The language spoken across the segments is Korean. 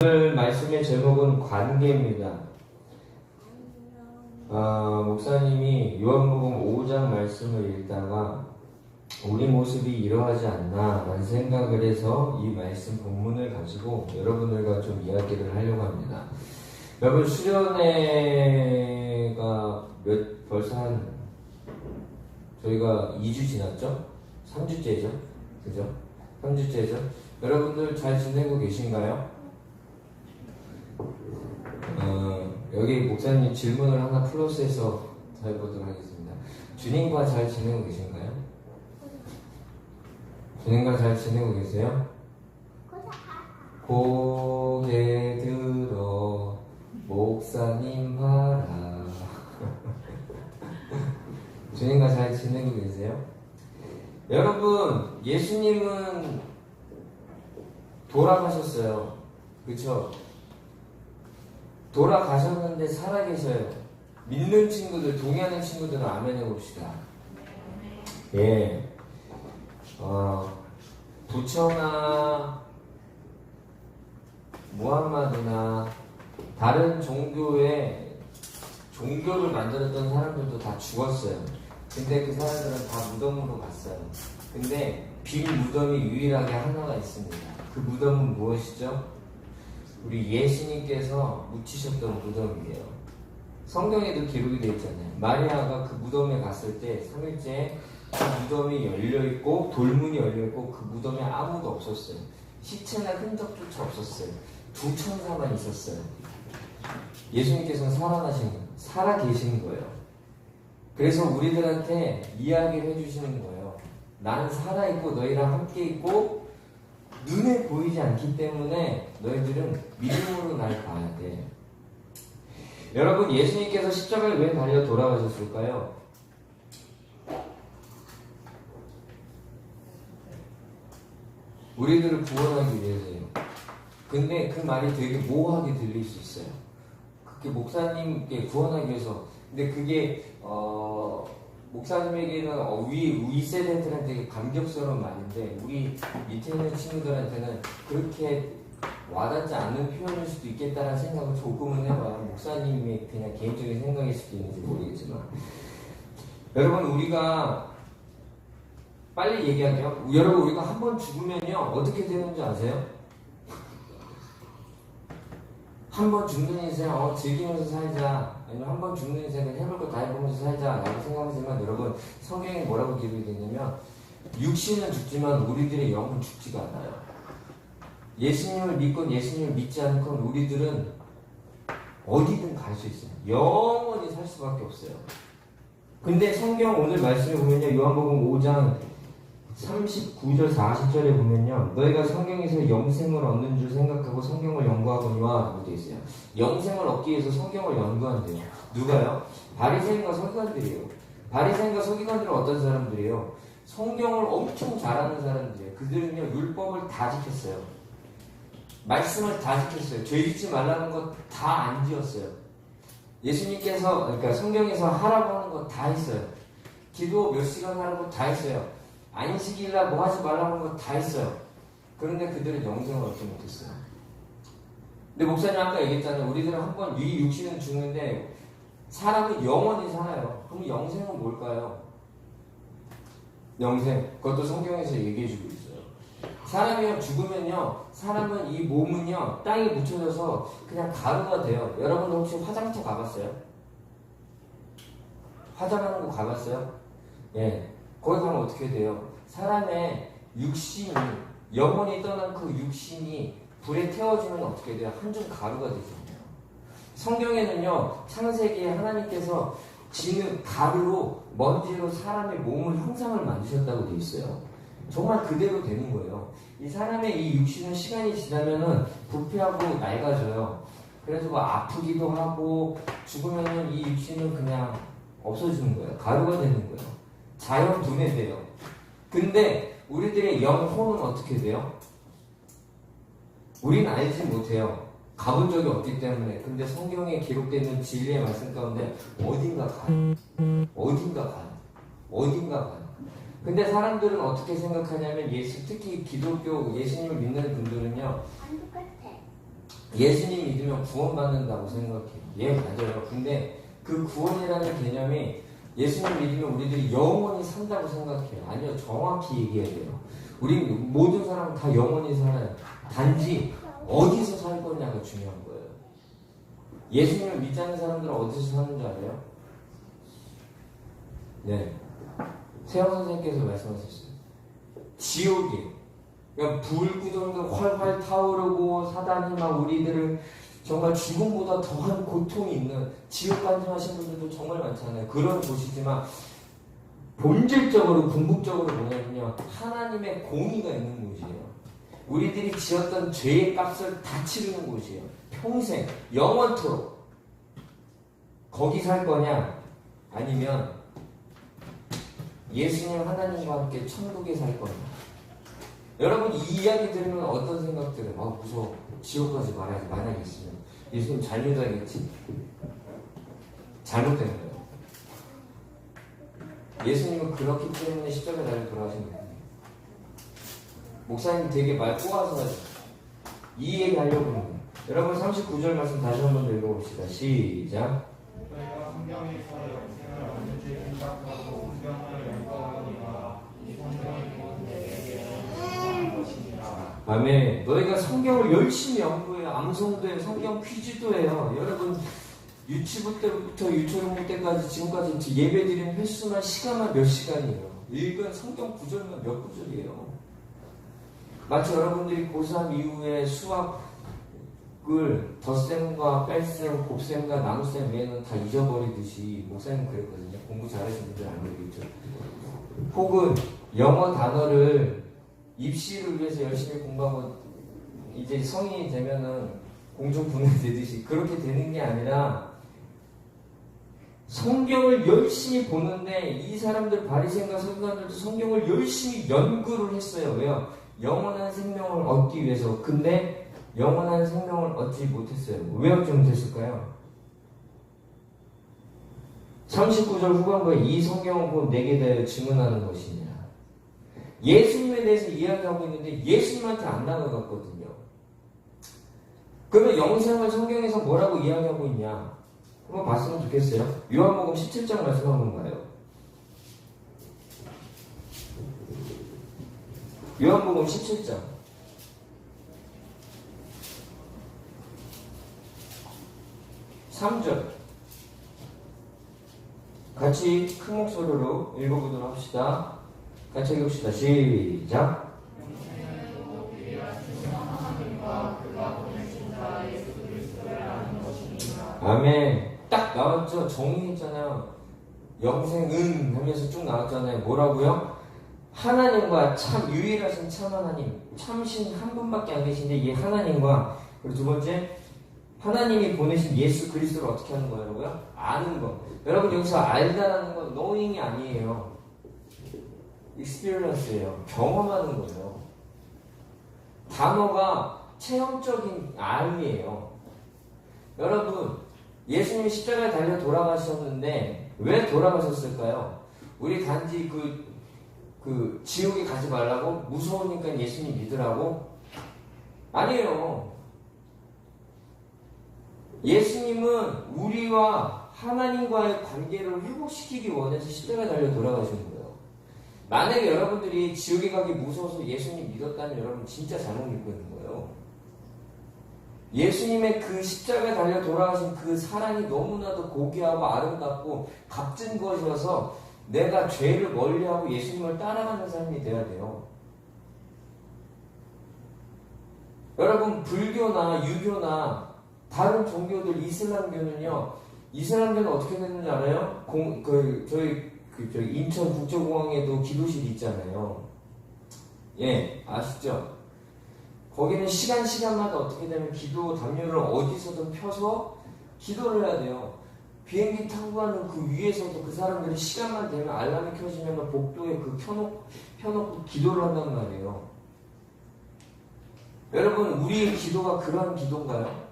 오늘 말씀의 제목은 관계입니다. 아, 목사님이 요한복음 5장 말씀을 읽다가 우리 모습이 이러하지 않나 라는 생각을 해서 이 말씀 본문을 가지고 여러분들과 좀 이야기를 하려고 합니다. 여러분 수련회가 몇 벌써 한 저희가 2주 지났죠? 3주째죠? 그죠? 3주째죠? 여러분들 잘 지내고 계신가요? 어, 여기 목사님 질문을 하나 플러스해서 더 해보도록 하겠습니다. 주님과 잘 지내고 계신가요? 주님과 잘 지내고 계세요? 고개 들어 목사님 봐라. 주님과 잘 지내고 계세요? 여러분, 예수님은 돌아가셨어요. 그쵸? 돌아가셨는데 살아계셔요. 믿는 친구들, 동의하는 친구들은 아멘 해봅시다. 예. 어, 부처나, 무함마드나, 다른 종교의, 종교를 만들었던 사람들도 다 죽었어요. 근데 그 사람들은 다 무덤으로 갔어요. 근데 빈 무덤이 유일하게 하나가 있습니다. 그 무덤은 무엇이죠? 우리 예수님께서 묻히셨던 무덤이에요. 성경에도 기록이 되어 있잖아요. 마리아가 그 무덤에 갔을 때 3일째 그 무덤이 열려 있고 돌문이 열려 있고 그 무덤에 아무도 없었어요. 시체나 흔적조차 없었어요. 두 천사만 있었어요. 예수님께서는 살아나신 살아 계신 거예요. 그래서 우리들한테 이야기를 해주시는 거예요. 나는 살아 있고 너희랑 함께 있고 눈에 보이지 않기 때문에 너희들은 믿음으로 날 봐야 돼. 여러분, 예수님께서 십자가에 왜 달려 돌아가셨을까요? 우리들을 구원하기 위해서요. 근데 그 말이 되게 모호하게 들릴 수 있어요. 그게 목사님께 구원하기 위해서. 근데 그게, 어, 목사님에게는 어, 위, 윗세대들한테 감격스러운 말인데 우리 밑에 있는 친구들한테는 그렇게 와닿지 않는 표현일 수도 있겠다는 생각을 조금은 해봐요. 목사님의 그냥 개인적인 생각일 수도 있는지 모르겠지만 여러분 우리가 빨리 얘기할게요. 여러분 우리가 한 번 죽으면요 어떻게 되는지 아세요? 한 번 죽는 인생 어, 즐기면서 살자. 아니면 한 번 죽는 인생은 해볼 거 다 해보면서 살자. 라고 생각하지만 여러분 성경에 뭐라고 기록이 되냐면 육신은 죽지만 우리들의 영은 죽지가 않아요. 예수님을 믿건 예수님을 믿지 않건 우리들은 어디든 갈 수 있어요. 영원히 살 수밖에 없어요. 근데 성경 오늘 말씀에 보면요. 요한복음 5장 39절 40절에 보면요 너희가 성경에서 영생을 얻는 줄 생각하고 성경을 연구하거니와 라고 되어 있어요 영생을 얻기 위해서 성경을 연구한대요. 누가요? 바리새인과 서기관들이에요. 바리새인과 서기관들은 어떤 사람들이에요? 성경을 엄청 잘하는 사람들이에요. 그들은요 율법을 다 지켰어요. 말씀을 다 지켰어요. 죄 짓지 말라는 것 다 안 지었어요. 예수님께서 그러니까 성경에서 하라고 하는 거 다 했어요. 기도 몇 시간 하라고 다 했어요 안식일날 뭐 하지 말라고 하는 거 다 했어요. 그런데 그들은 영생을 얻지 못했어요. 근데 목사님 아까 얘기했잖아요. 우리들은 한 번 이 육신은 죽는데 사람은 영원히 살아요. 그럼 영생은 뭘까요? 영생. 그것도 성경에서 얘기해주고 있어요. 사람이 죽으면요, 사람은 이 몸은요, 땅에 묻혀져서 그냥 가루가 돼요. 여러분 혹시 화장터 가봤어요? 화장하는 거 가봤어요? 예. 거기 가면 어떻게 돼요? 사람의 육신이 영원히 떠난 그 육신이 불에 태워지면 어떻게 돼요? 한 줌 가루가 되잖아요. 성경에는요 창세기에 하나님께서 지는 가루로 먼지로 사람의 몸을 형상을 만드셨다고 되어 있어요. 정말 그대로 되는 거예요. 이 사람의 이 육신은 시간이 지나면은 부패하고 낡아져요. 그래서 뭐 아프기도 하고 죽으면은 이 육신은 그냥 없어지는 거예요. 가루가 되는 거예요. 자연 분해돼요. 근데 우리들의 영혼은 어떻게 돼요? 우리는 알지 못해요. 가본 적이 없기 때문에. 근데 성경에 기록되는 진리의 말씀 가운데 어딘가 가요. 어딘가 가요. 어딘가 가요. 근데 사람들은 어떻게 생각하냐면 예수 특히 기독교 예수님을 믿는 분들은요. 예수님 믿으면 구원받는다고 생각해요. 예, 맞아요. 근데 그 구원이라는 개념이 예수님 믿으면 우리들이 영원히 산다고 생각해요. 아니요, 정확히 얘기해야 돼요. 우리 모든 사람은 다 영원히 살아요. 단지 어디서 살 거냐가 중요한 거예요. 예수님을 믿지 않는 사람들은 어디서 사는 줄 알아요? 네. 세영 선생님께서 말씀하셨어요. 지옥이에요. 그러니까 불구덩이가 활활 타오르고 사단이 막 우리들을 정말 죽음보다 더한 고통이 있는 지옥 간증하신 분들도 정말 많잖아요. 그런 곳이지만 본질적으로 궁극적으로 뭐냐면요 하나님의 공의가 있는 곳이에요. 우리들이 지었던 죄의 값을 다 치르는 곳이에요. 평생 영원토록 거기 살 거냐 아니면 예수님 하나님과 함께 천국에 살 거냐. 여러분 이 이야기 들으면 어떤 생각 들어요? 아 무서워. 지옥 가지 말아야지. 만약에 있으면 예수님 잘 믿어야겠지. 잘못된 거예요. 예수님은 그렇기 때문에 십자가에 달려 돌아가신 거예요. 목사님 되게 말 꼬아서 이 얘기 하려고 하는 거예요. 여러분 39절 말씀 다시 한 번 더 읽어봅시다. 시작. 너희가 성경에서 영생을 얻는지 생각하고 성경을 연구하거니와 이 성경이 곧 내게 하는 것이니라. 아멘. 너희가 성경을 열심히 연구해요. 암송도 해요. 성경 퀴즈도 해요. 여러분 유치부 때부터 유초롱 때까지 지금까지 예배 드리는 횟수만 시간만 몇 시간이에요. 읽은 성경 구절만 몇 구절이에요. 마치 여러분들이 고3 이후에 수학을 덧셈과 뺄셈, 곱셈과 나눗셈 외에는 다 잊어버리듯이 목사님 그랬거든요. 공부 잘하시는 분들 알고 있죠. 혹은 영어 단어를 입시를 위해서 열심히 공부하고 이제 성인이 되면은 공중 분해되듯이 그렇게 되는 게 아니라 성경을 열심히 보는데 이 사람들 바리새인과 서기관들도 성경을 열심히 연구를 했어요. 왜요? 영원한 생명을 얻기 위해서. 근데 영원한 생명을 얻지 못했어요. 왜 얻지 못했을까요? 39절 후반부에 이 성경은 곧 내게 대하여 증언하는 것이냐. 예수님에 대해서 이야기하고 있는데 예수님한테 안 나눠갔거든요. 그러면 영생을 성경에서 뭐라고 이야기하고 있냐? 한번 봤으면 좋겠어요. 요한복음 17장 말씀 한번 봐요. 요한복음 17장. 3절. 같이 큰 목소리로 읽어보도록 합시다. 같이 읽읍시다. 시작. 아멘. 딱 나왔죠. 정의했잖아요. 영생은 하면서 쭉 나왔잖아요. 뭐라고요? 하나님과 참 유일하신 참 하나님, 참신 한 분밖에 안 계신데 이 하나님과 그리고 두 번째 하나님이 보내신 예수 그리스도를 어떻게 하는 거라고요? 아는 거. 여러분 여기서 알다라는 건 knowing이 아니에요. Experience예요. 경험하는 거예요. 단어가 체험적인 알이에요. 여러분 예수님이 십자가에 달려 돌아가셨는데 왜 돌아가셨을까요? 우리 단지 그, 그 지옥에 가지 말라고 무서우니까 예수님 믿으라고? 아니에요. 예수님은 우리와 하나님과의 관계를 회복시키기 원해서 십자가에 달려 돌아가신 거예요. 만약에 여러분들이 지옥에 가기 무서워서 예수님 믿었다면 여러분 진짜 잘못 믿고 있는 거예요. 예수님의 그 십자가에 달려 돌아가신 그 사랑이 너무나도 고귀하고 아름답고 값진 것이어서 내가 죄를 멀리하고 예수님을 따라가는 삶이 돼야 돼요. 여러분 불교나 유교나 다른 종교들 이슬람교는요. 이슬람교는 어떻게 되는지 알아요? 공, 그 저희 그 저희 인천 국제공항에도 기도실 있잖아요. 예, 아시죠? 거기는 시간 시간마다 어떻게 되면 기도 담요를 어디서든 펴서 기도를 해야 돼요. 비행기 타고 가는 그 위에서도 그 사람들이 시간만 되면 알람이 켜지면 복도에 그 켜놓고, 펴놓고 기도를 한단 말이에요. 여러분, 우리의 기도가 그러한 기도인가요?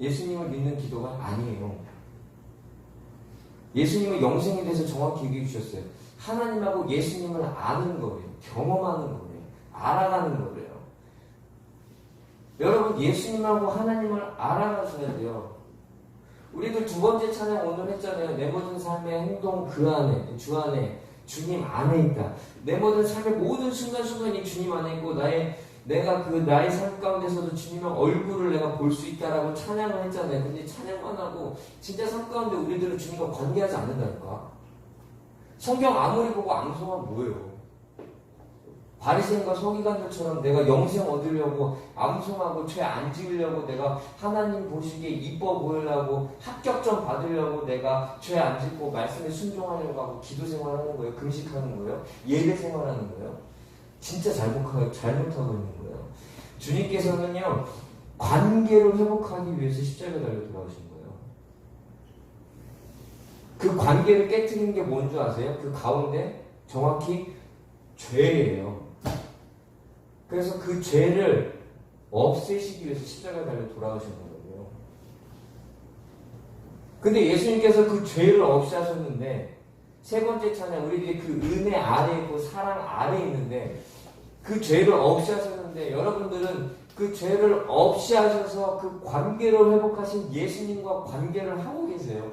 예수님을 믿는 기도가 아니에요. 예수님은 영생에 대해서 정확히 얘기해 주셨어요. 하나님하고 예수님을 아는 거예요. 경험하는 거예요. 알아가는 거예요. 여러분 예수님하고 하나님을 알아가셔야 돼요. 우리도 두 번째 찬양 오늘 했잖아요. 내 모든 삶의 행동 그 안에, 주 안에, 주님 안에 있다. 내 모든 삶의 모든 순간순간이 주님 안에 있고 나의 내가 그 나의 삶 가운데서도 주님의 얼굴을 내가 볼 수 있다라고 찬양을 했잖아요. 근데 찬양만 하고 진짜 삶 가운데 우리들은 주님과 관계하지 않는다니까. 성경 아무리 보고 암송하면 뭐예요? 바리새인과 서기관들처럼 내가 영생 얻으려고 암송하고 죄 안 지으려고 내가 하나님 보시기에 이뻐 보이려고 합격점 받으려고 내가 죄 안 짓고 말씀에 순종하려고 하고 기도 생활하는 거예요. 금식하는 거예요. 예배 생활하는 거예요. 진짜 잘못하고, 잘못하고 있는 거예요. 주님께서는요, 관계를 회복하기 위해서 십자가에 달려 돌아오신 거예요. 그 관계를 깨뜨리는 게 뭔 줄 아세요? 그 가운데 정확히 죄예요. 그래서 그 죄를 없애시기 위해서 십자가에 달려 돌아오신 거예요. 근데 예수님께서 그 죄를 없이 하셨는데 세 번째 찬양 우리들이 그 은혜 아래 있고 사랑 아래 있는데 그 죄를 없이 하셨는데 여러분들은 그 죄를 없이 하셔서 그 관계를 회복하신 예수님과 관계를 하고 계세요.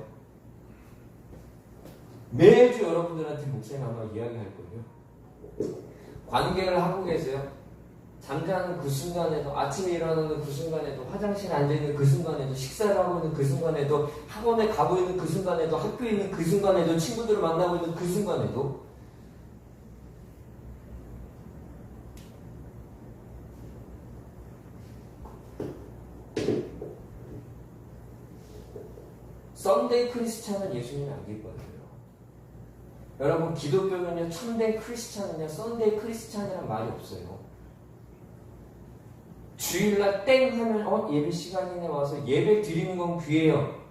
매주 여러분들한테 목사님 아마 이야기할 거예요. 관계를 하고 계세요. 잠자는 그 순간에도 아침에 일어나는 그 순간에도 화장실에 앉아 있는 그 순간에도 식사를 하고 있는 그 순간에도 학원에 가고 있는 그 순간에도 학교에 있는 그 순간에도 친구들을 만나고 있는 그 순간에도 썬데이 크리스찬은 예수님이 아닐 거예요. 여러분 기독교는요 참된 크리스찬은요 썬데이 크리스찬이란 말이 없어요. 주일날 땡 하면 어 예배 시간이네 와서 예배 드리는 건 귀해요.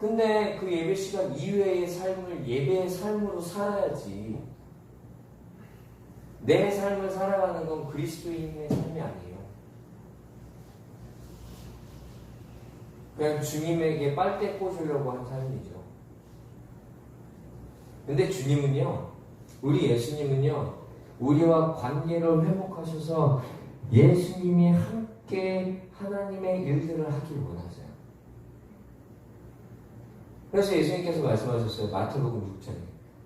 근데 그 예배 시간 이외의 삶을 예배의 삶으로 살아야지. 내 삶을 살아가는 건 그리스도인의 삶이 아니에요. 그냥 주님에게 빨대 꽂으려고 한 삶이죠. 근데 주님은요, 우리 예수님은요, 우리와 관계를 회복하셔서 예수님이 함께 하나님의 일들을 하길 원하세요. 그래서 예수님께서 말씀하셨어요. 마태복음 6장에.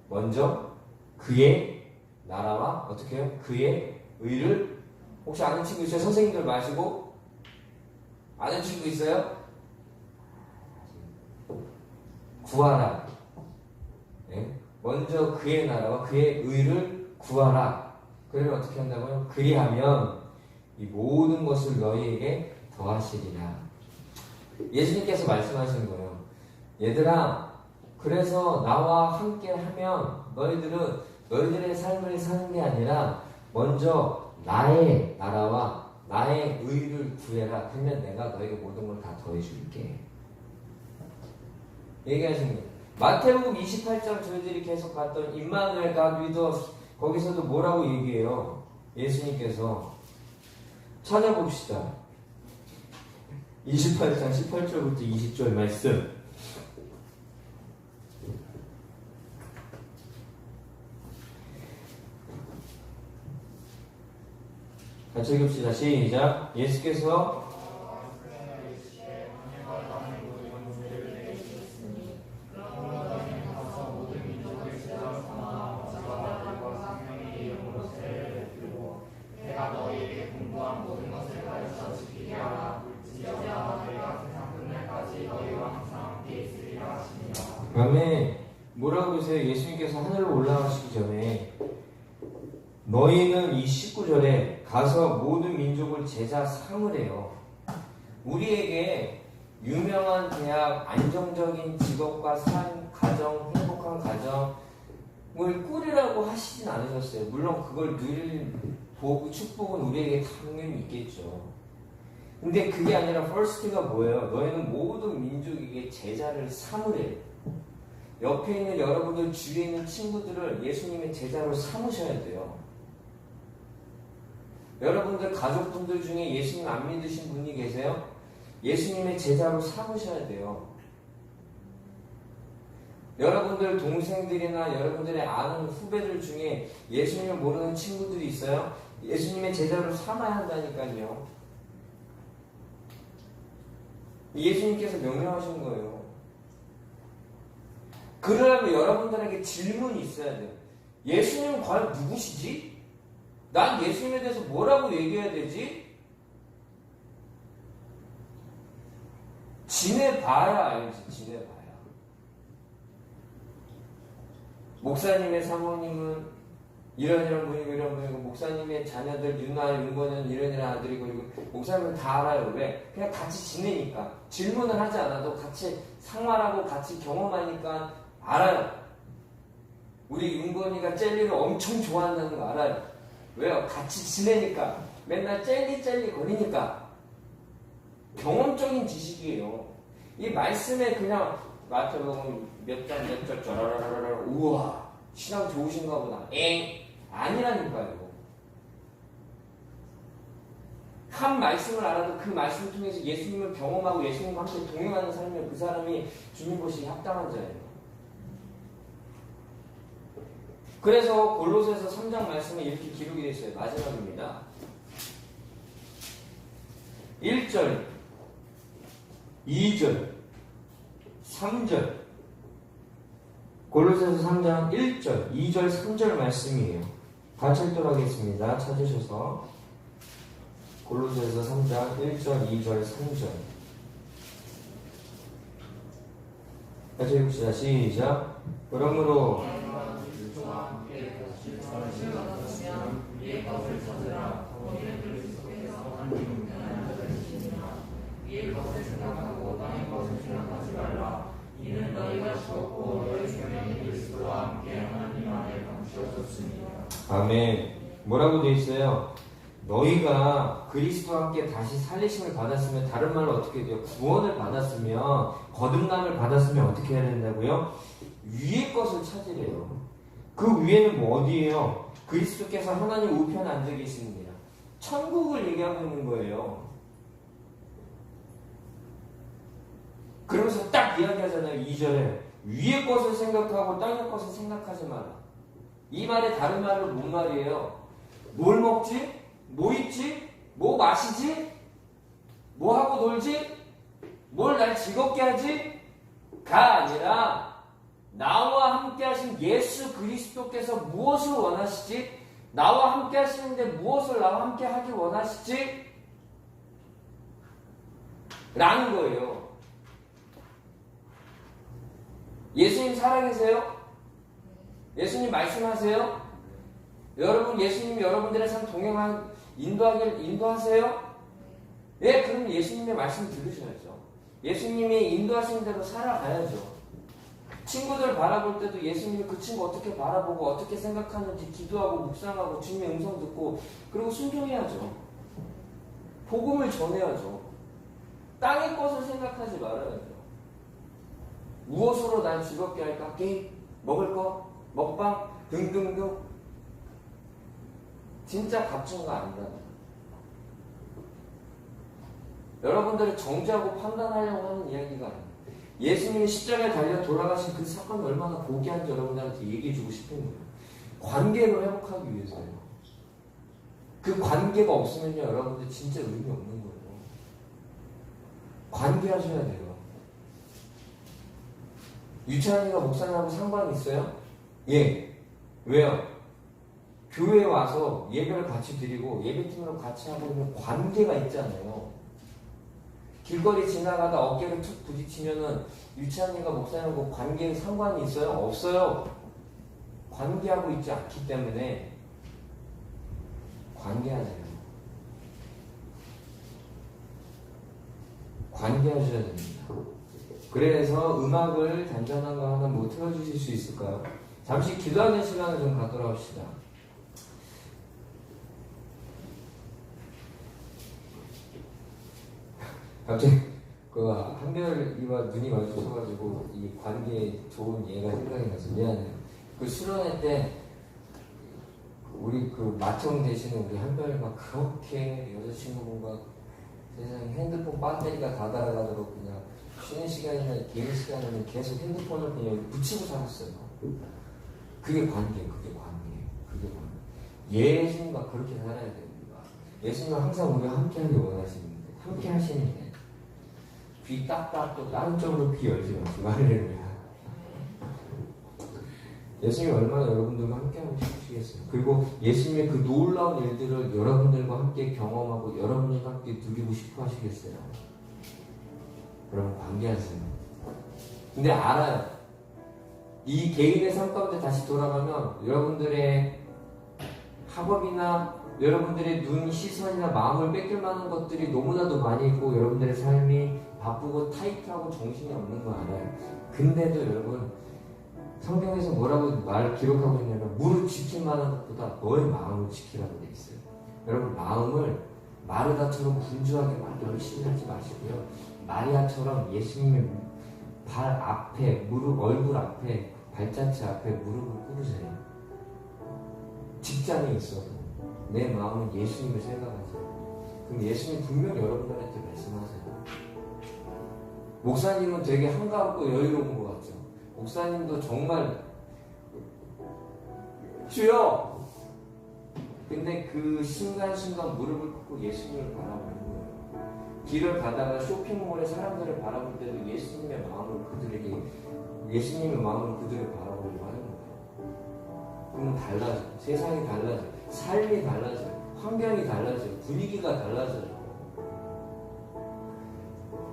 먼저 그의 나라와 어떻게 해요? 그의 의를 혹시 아는 친구 있어요? 선생님들 마시고 아는 친구 있어요? 구하라. 네? 먼저 그의 나라와 그의 의를 구하라. 그러면 어떻게 한다고요? 그리하면 이 모든 것을 너희에게 더하시리라. 예수님께서 말씀하신 거예요. 얘들아, 그래서 나와 함께 하면 너희들은 너희들의 삶을 사는 게 아니라 먼저 나의 나라와 나의 의를 구해라. 그러면 내가 너에게 모든 걸 다 더해줄게. 얘기하신 거예요. 마태복음 28장 저희들이 계속 봤던 임마누엘 갓 위더 거기서도 뭐라고 얘기해요? 예수님께서 찾아봅시다. 28장 18절부터 20절 말씀. 같이 읽읍시다. 시작. 예수께서 다음에 뭐라고 그러세요? 예수님께서 하늘로 올라가시기 전에 너희는 이 19절에 가서 모든 민족을 제자 삼으래요. 우리에게 유명한 대학, 안정적인 직업과 삶, 가정, 행복한 가정을 꾸리라고 하시진 않으셨어요. 물론 그걸 누릴 복, 축복은 우리에게 당연히 있겠죠. 근데 그게 아니라 first가 뭐예요? 너희는 모든 민족에게 제자를 삼으래요. 옆에 있는 여러분들 주위에 있는 친구들을 예수님의 제자로 삼으셔야 돼요. 여러분들 가족분들 중에 예수님 안 믿으신 분이 계세요? 예수님의 제자로 삼으셔야 돼요. 여러분들 동생들이나 여러분들의 아는 후배들 중에 예수님을 모르는 친구들이 있어요? 예수님의 제자로 삼아야 한다니까요. 예수님께서 명령하신 거예요. 그러려면 여러분들에게 질문이 있어야 돼요. 예수님은 과연 누구시지? 난 예수님에 대해서 뭐라고 얘기해야 되지? 지내봐야 알지, 지내봐야. 목사님의 사모님은 이런 이런 분이고 이런 분이고 목사님의 자녀들 윤나 윤건은 이런 이런 아들이고 이거 목사님은 다 알아요. 왜? 그냥 같이 지내니까. 질문을 하지 않아도 같이 생활하고 같이 경험하니까 알아요. 우리 윤건이가 젤리를 엄청 좋아한다는 거 알아요 왜요? 같이 지내니까. 맨날 젤리 젤리 거리니까. 경험적인 지식이에요. 이 말씀에 그냥 마태복음 몇장몇절 쩌라라라라 우와 신앙 좋으신가 보다. 엥? 아니라니까요. 한 말씀을 알아도 그 말씀을 통해서 예수님을 경험하고 예수님과 함께 동행하는 삶이면 그 사람이 주님 보시기 합당한 자예요 그래서 골로새서 3장 말씀에 이렇게 기록이 되어 있어요 마지막입니다 1절 2절 3절 골로새서 3장 1절, 2절, 3절 말씀이에요. 같이 읽도록 하겠습니다. 찾으셔서 골로새서 3장 1절, 2절, 3절 같이 읽읍시다. 시작. 그러므로 아멘. 뭐라고 돼 있어요? 너희가 그리스도와 함께 다시 살리심을 받았으면 다른 말로 어떻게 돼요? 구원을 받았으면 거듭남을 받았으면 어떻게 해야 된다고요? 위의 것을 찾으래요. 그 위에는 뭐 어디예요? 그리스도께서 하나님 우편에 앉아 계십니다. 천국을 얘기하고 있는 거예요. 그러면서 딱 이야기하잖아요. 2절에 위의 것을 생각하고 땅의 것을 생각하지 마라. 이 말의 다른 말은 뭔 말이에요? 뭘 먹지? 뭐 입지? 뭐 마시지? 뭐 하고 놀지? 뭘 날 즐겁게 하지? 가 아니라 나와 함께 하신 예수 그리스도께서 무엇을 원하시지? 나와 함께 하시는데 무엇을 나와 함께 하길 원하시지? 라는 거예요. 예수님 살아계세요? 예수님 말씀하세요? 여러분 예수님이 여러분들의 삶 동행한 인도하길 인도하세요? 예, 그럼 예수님의 말씀 들으셔야죠. 예수님이 인도하시는 대로 살아가야죠. 친구들 바라볼 때도 예수님이 그 친구 어떻게 바라보고 어떻게 생각하는지 기도하고 묵상하고 주님의 음성 듣고 그리고 순종해야죠. 복음을 전해야죠. 땅의 것을 생각하지 말아야죠. 무엇으로 날 즐겁게 할까? 게임? 먹을 거? 먹방? 등등등? 진짜 값진 거 아니다. 여러분들이 정죄하고 판단하려고 하는 이야기가 아니에요. 예수님이 십자가에 달려 돌아가신 그 사건이 얼마나 고귀한지 여러분들한테 얘기해주고 싶은 거예요. 관계를 회복하기 위해서요. 그 관계가 없으면요, 여러분들 진짜 의미 없는 거예요. 관계하셔야 돼요. 유찬이가 목사님하고 상관이 있어요? 예. 왜요? 교회에 와서 예배를 같이 드리고 예배팀으로 같이 하고 있는 관계가 있잖아요. 길거리 지나가다 어깨를 툭 부딪히면은 유치한이가 목사님하고 관계에 상관이 있어요? 없어요. 관계하고 있지 않기 때문에 관계하세요. 관계하셔야 됩니다. 그래서 음악을 단전한 거 하나 뭐 틀어주실 수 있을까요? 잠시 기도하는 시간을 좀 갖도록 합시다. 갑자기 그 한별이와 눈이 마주쳐가지고 이 관계에 좋은 얘가 생각이 나서 미안해요. 그 수련회 때 우리 그 마청 되시는 우리 한별이가 그렇게 여자친구분과 세상에 핸드폰 배터리가 다 달아가도록 그냥 쉬는 시간이나 개인 시간에는 계속 핸드폰을 그냥 붙이고 살았어요. 그게 관계, 그게 관계, 그게 관계. 예수님과 그렇게 살아야 됩니다. 예수님은 항상 우리와 함께하기 원하시는데, 함께 하시는데, 귀딱 닫고 다른 쪽으로 귀 열지 마시고 할렐루야. 예수님이 얼마나 여러분들과 함께 하고 싶으시겠어요. 그리고 예수님의 그 놀라운 일들을 여러분들과 함께 경험하고 여러분들과 함께 누리고 싶어 하시겠어요. 여러분 관계하세요. 근데 알아요. 이 개인의 삶 가운데 다시 돌아가면 여러분들의 학업이나 여러분들의 눈, 시선이나 마음을 뺏길 만한 것들이 너무나도 많이 있고 여러분들의 삶이 바쁘고 타이트하고 정신이 없는 거 알아요. 근데도 여러분 성경에서 뭐라고 말 기록하고 있냐면 무릇 지킬 만한 것보다 너의 마음을 지키라고 돼 있어요. 여러분 마음을 마르다처럼 분주하게 막 열심히 하지 마시고요. 마리아처럼 예수님의 발 앞에 무릎 얼굴 앞에 발자취 앞에 무릎을 꿇으세요. 직장에 있어도 내 마음은 예수님을 생각하세요. 그럼 예수님 분명 여러분들한테 말씀하세요. 목사님은 되게 한가하고 여유로운 것 같죠. 목사님도 정말 주여. 근데 그 순간순간 무릎을 꿇고 예수님을 바라보는 거예요. 길을 가다가 쇼핑몰에 사람들을 바라볼 때도 예수님의 마음을 그들에게 예수님의 마음을 그들을 바라보려고 하는 거예요. 그러면 달라져. 세상이 달라져. 삶이 달라져. 환경이 달라져. 분위기가 달라져요.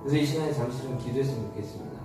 그래서 이 시간에 잠시 좀 기도했으면 좋겠습니다.